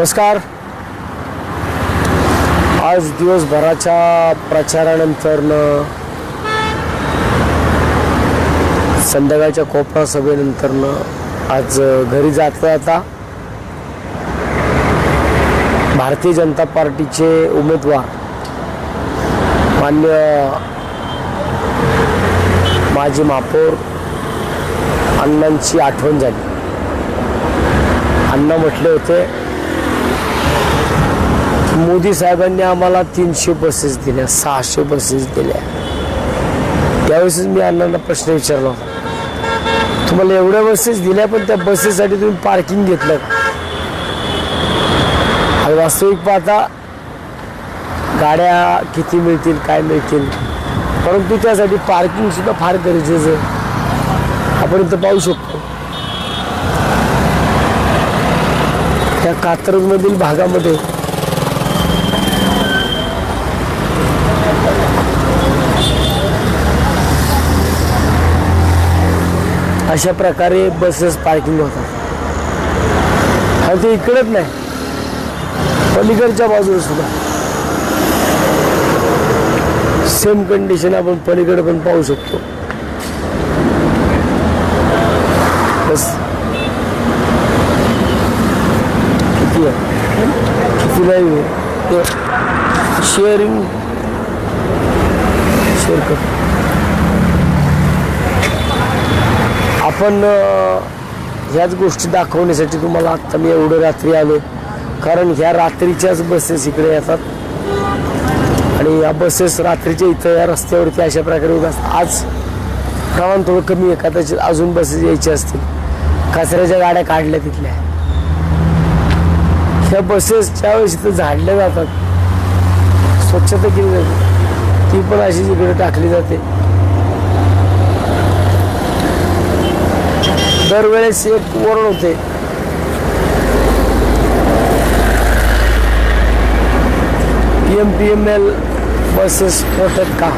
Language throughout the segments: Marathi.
नमस्कार. आज दिवसभराच्या प्रचारानंतरनं संध्याकाळच्या कोपरा सभेनंतरनं आज घरी जाता जाता भारतीय जनता पार्टीचे उमेदवार मान्य माजी महापौर अण्णांची आठवण झाली. अण्णा म्हटले होते मोदी साहेबांनी आम्हाला तीनशे बसेस दिल्या सहाशे बसेस दिल्या. त्यावेळेस मी अण्णांना प्रश्न विचारला. होता तुम्हाला एवढ्या बसेस दिल्या पण त्या बसेससाठी तुम्ही पार्किंग घेतलं. का आणि वास्तविक पाहता गाड्या किती मिळतील काय मिळतील. परंतु त्यासाठी पार्किंग सुद्धा फार गरजेचं आहे. आपण इथं पाहू शकतो. त्या कात्रजमधील भागामध्ये अशा प्रकारे बसेस पार्किंग होतात. आणि ते इकडंच नाही. पलीकडच्या बाजूला सुद्धा. सेम कंडिशन आपण पलीकडे पण पाहू शकतो. बस. किती आहे? किती नाही शेअरिंग शेअर कर. पण ह्याच गोष्टी दाखवण्यासाठी तुम्हाला आत्ता मी एवढं रात्री आलो. कारण ह्या रात्रीच्याच बसेस इकडे येतात. आणि या बसेस रात्रीच्या इथं या रस्त्यावरती अशा प्रकारे उभ्या असतात. आज प्रमाण थोडं कमी आहे. कदाचित अजून बसेस यायचे असतील. कचऱ्याच्या गाड्या काढल्या तिथल्या. ह्या बसेस ज्यावेळेस इथं झाडल्या जातात स्वच्छता केली जाते. ती पण अशी जिकडे टाकली जाते. दरवेळेस एक वरण होते. P M P M L buses होतात का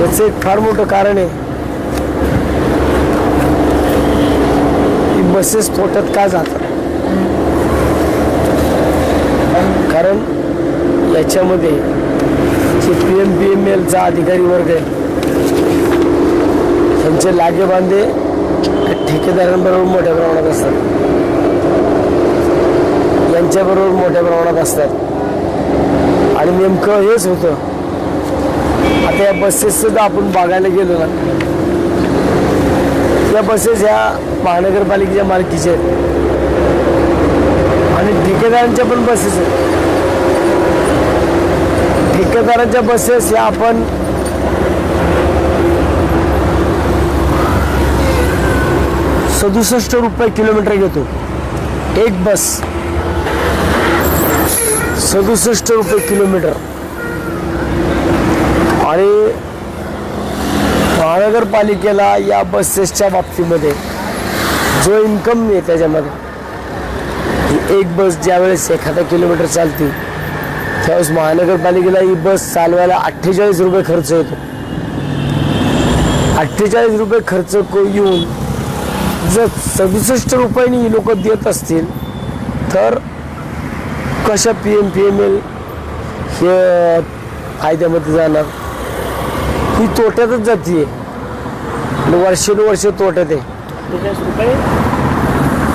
याचं एक फार मोठं कारण आहे. की बसेस तोट्यात का जातात कारण याच्यामध्ये जे पी एम पी एम एलचा अधिकारी वर्ग आहे त्यांचे लागे बांधे ठेकेदारांबरोबर मोठ्या प्रमाणात असतात. यांच्याबरोबर मोठ्या प्रमाणात असतात. आणि नेमकं हेच होतं. आता या बसेस सुद्धा आपण बघायला गेलो ना या बसेस ह्या महानगरपालिकेच्या मालकीच्या आहेत. आणि ठेकेदारांच्या पण बसेस आहेत. ठेकेदारांच्या बसेस ह्या आपण सदुसष्ट रुपये किलोमीटर घेतो. एक बस. सदुसष्ट रुपये किलोमीटर. आणि महानगरपालिकेला या बसेसच्या बाबतीमध्ये जो इन्कम आहे त्याच्यामध्ये एक बस ज्यावेळेस एखादा किलोमीटर चालते त्यावेळेस महानगरपालिकेला ही बस चालवायला अठ्ठेचाळीस रुपये खर्च येतो. अठ्ठेचाळीस रुपये खर्च को- येऊन जर सदुसष्ट रुपयांनी ही लोक देत असतील तर कशा P M P M L हे फायद्यामध्ये जाणार? ही तोट्यातच जाते वर्षानुवर्ष तोट्यात आहे.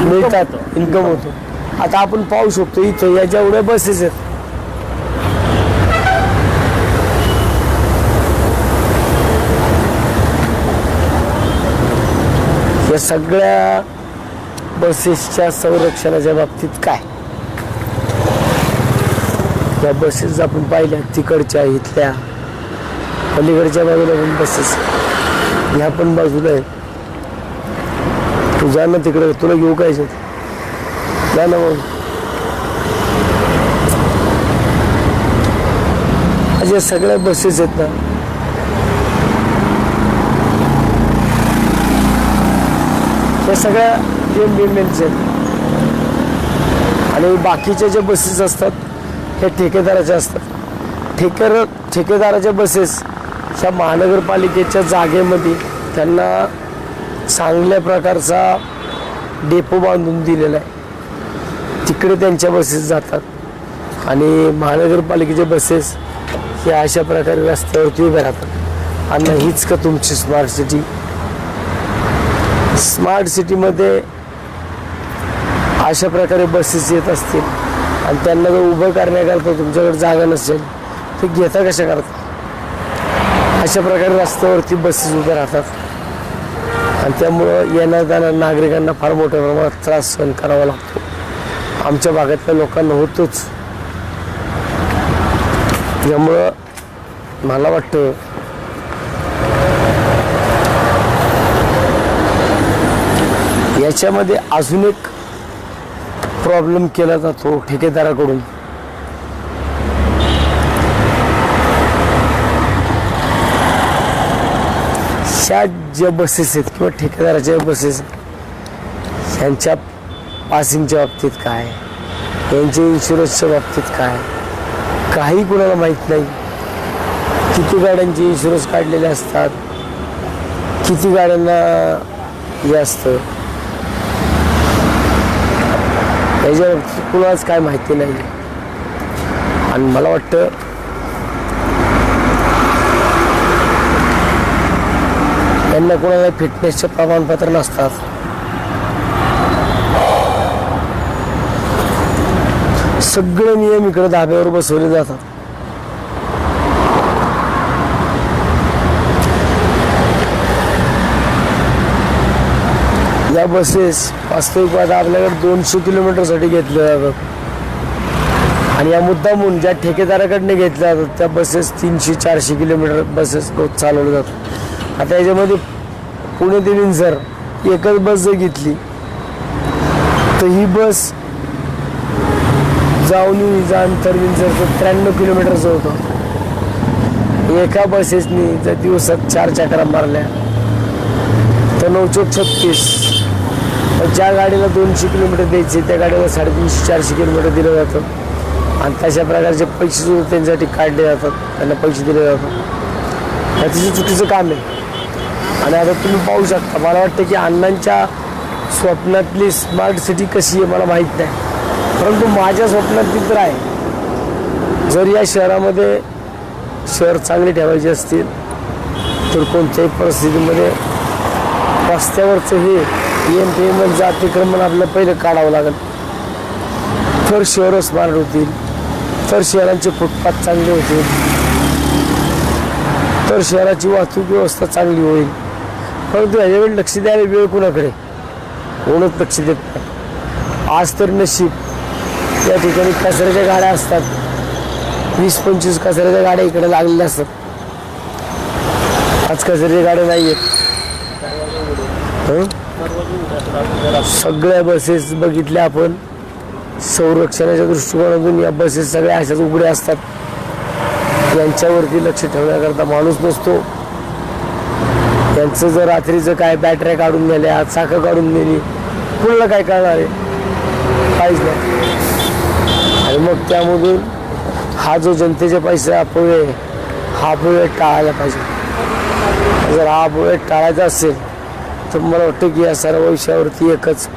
मिळतात इन्कम होतो. आता आपण पाहू शकतो इथं या जेवढ्या बसेस आहेत या सगळ्या बसेसच्या संरक्षणाच्या बाबतीत काय? या बसेस आपण पाहिल्या तिकडच्या इथल्या. पलीकडच्या बाजूला पण बसेस. ह्या पण बाजूला आहेत तू जा ना तिकडे तुला घेऊ काय जा ना मग. या सगळ्या बसेस आहेत ना हे सगळ्या एम बी एम एलचे आहेत आणि बाकीच्या ज्या बसेस असतात हे ठेकेदाराच्या असतात. ठेकर ठेकेदाराच्या बसेस ह्या महानगरपालिकेच्या जागेमध्ये त्यांना चांगल्या प्रकारचा डेपो बांधून दिलेला आहे. तिकडे त्यांच्या बसेस जातात. आणि महानगरपालिकेच्या बसेस हे अशा प्रकारे रस्त्यावरती उभ्या राहतात. आणि हीच का तुमची स्मार्ट सिटी स्मार्ट सिटीमध्ये अशा प्रकारे बसेस येत असतील आणि त्यांना जर उभं करण्याकरता तुमच्याकडे जागा नसेल ते घेता कशा करता? अशा प्रकारे रस्त्यावरती बसेस उभ्या राहतात. आणि त्यामुळं येण्या जाणाऱ्या नागरिकांना फार मोठ्या प्रमाणात त्रास सहन करावा लागतो. आमच्या भागातल्या लोकांना होतोच. त्यामुळं मला वाटतं याच्यामध्ये अजून एक प्रॉब्लेम केला जातो ठेकेदाराकडून. ह्या ज्या बसेस आहेत किंवा ठेकेदाराच्या बसेस ह्यांच्या पासिंगच्या बाबतीत काय? यांच्या इन्शुरन्सच्या बाबतीत काय? काही कुणाला माहीत नाही. किती गाड्यांचे इन्शुरन्स काढलेले असतात? किती गाड्यांना हे असतं? त्याच्या कुणालाच काय माहिती नाही. आणि मला वाटतं त्यांना कोणाला फिटनेसचे प्रमाणपत्र नसतात. सगळे नियम इकडे धाब्यावर बसवले जातात. या बसेस वास्तविक आता आपल्याकडे दोनशे किलोमीटरसाठी घेतल्या जातात. आणि या मुद्दामून ज्या ठेकेदाराकडनं घेतल्या जातात त्या बसेस तीनशे चारशे किलोमीटर बसेस रोज चालवल्या जातात. आता याच्यामध्ये पुणे ते विंझर एकच बस जर घेतली तर ही बस जाऊन जा अंतर विंझरचं त्र्याण्णव किलोमीटरचं होतं. एका बसेसनी जर दिवसात चार चक्रा मारल्या तर नऊशे छत्तीस ज्या गाडीला दोनशे किलोमीटर द्यायचे त्या गाडीला साडेतीनशे चारशे किलोमीटर दिलं जातं. आणि तशा प्रकारचे पैसे सुद्धा त्यांच्यासाठी काढले जातात. त्यांना पैसे दिले जातात. हे तिचं चुकीचं काम आहे. आणि आता तुम्ही पाहू शकता मला वाटतं की अण्णांच्या स्वप्नातली स्मार्ट सिटी कशी आहे मला माहीत नाही. परंतु माझ्या स्वप्नातली तर आहे. जर या शहरामध्ये शहर चांगले ठेवायचे असतील तर कोणत्याही परिस्थितीमध्ये रस्त्यावरचं हे एम पी एम अतिक्रमण आपल्याला पहिलं काढावं लागेल. तर शहरं स्मार्ट होतील तर शहरांचे फुटपाथ चांगले होतील तर शहराची वाहतूक व्यवस्था चांगली होईल. परंतु ह्याच्यावेळी लक्ष द्यायला वेळ कुणाकडे? कोणच लक्ष देत नाही. आज तर नशीब. या ठिकाणी कचऱ्याच्या गाड्या असतात. वीस पंचवीस कचऱ्याच्या गाड्या इकडे लागलेल्या असतात. आज कचऱ्याच्या गाड्या नाही आहेत सगळ्या बसेस बघितल्या आपण. संरक्षणाच्या दृष्टिकोनातून या बसेस सगळ्या अशाच उघड्या असतात. यांच्यावरती लक्ष ठेवण्याकरता माणूस नसतो त्यांचं जर रात्रीचं काय बॅटऱ्या काढून नेल्या चाकं काढून नेली कुणाला काय करणार आहे? काहीच नाही. आणि मग त्यामधून हा जो जनतेचे पैसे अपव्यय हा अपव्यय टाळायला पाहिजे. जर हा अपव्यय टाळायचा असेल तर मला वाटतं की या सर्व विषयावरती एकच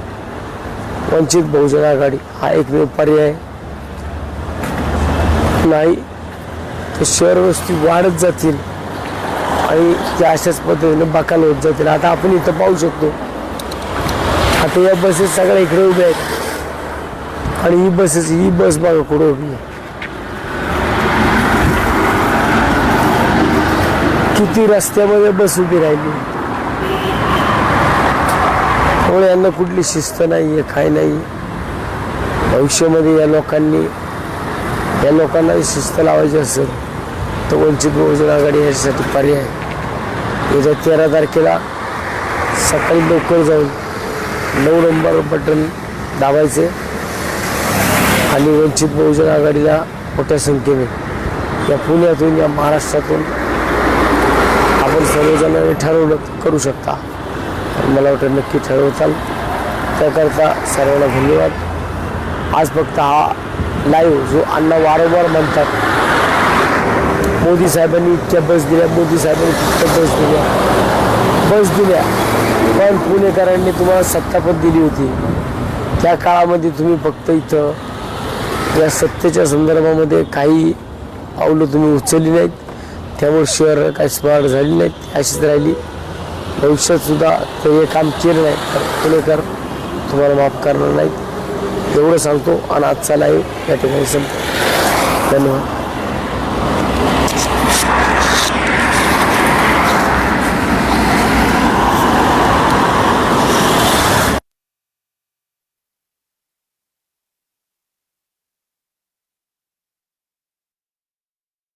वंचित बहुजन आघाडी हा एकमेव पर्याय. आहे. नाही तर शहर वस्ती वाढत जातील आणि त्या अशाच पद्धतीने बकाल होत जातील. आता आपण इथं पाहू शकतो आता या बसेस सगळ्या इकडे उभ्या आहेत. आणि ही बसेस ही बस बघा कुठं उभी आहे. किती रस्त्यामध्ये बस उभी राहिली. त्यामुळे यांना कुठली शिस्त नाही आहे काय नाही भविष्यामध्ये या लोकांनी या लोकांनाही शिस्त लावायची असेल तर वंचित बहुजन आघाडी याच्यासाठी पर्याय येत्या तेरा तारखेला सकाळी लवकर जाऊन नऊ नंबर बटन दाबायचे आणि वंचित बहुजन आघाडीला मोठ्या संख्येने या पुण्यातून या महाराष्ट्रातून आपण सर्वजणांनी ठरवलं करू शकता. मला वाटतं नक्की ठरवताल त्याकरता सर्वांना धन्यवाद. आज फक्त हा लाईव्ह जो अण्णा वारंवार म्हणतात. मोदी साहेबांनी इतक्या बस दिल्या मोदी साहेबांनी तितक्या बस दिल्या. बस दिल्या. पण पुणेकरांनी तुम्हाला सत्तापद दिली होती. त्या काळामध्ये तुम्ही फक्त इथं या सत्तेच्या संदर्भामध्ये काही पावलं तुम्ही उचलली नाहीत. त्यामुळे शहर काही स्मार्ट झाली नाहीत. अशीच राहिली. भविष्यात सुद्धा ते हे काम केलं नाही तर पुणेकर तुम्हाला माफ करणार नाहीत. एवढं सांगतो आणि आजचा लाईव्ह या ठिकाणी संपतो. धन्यवाद.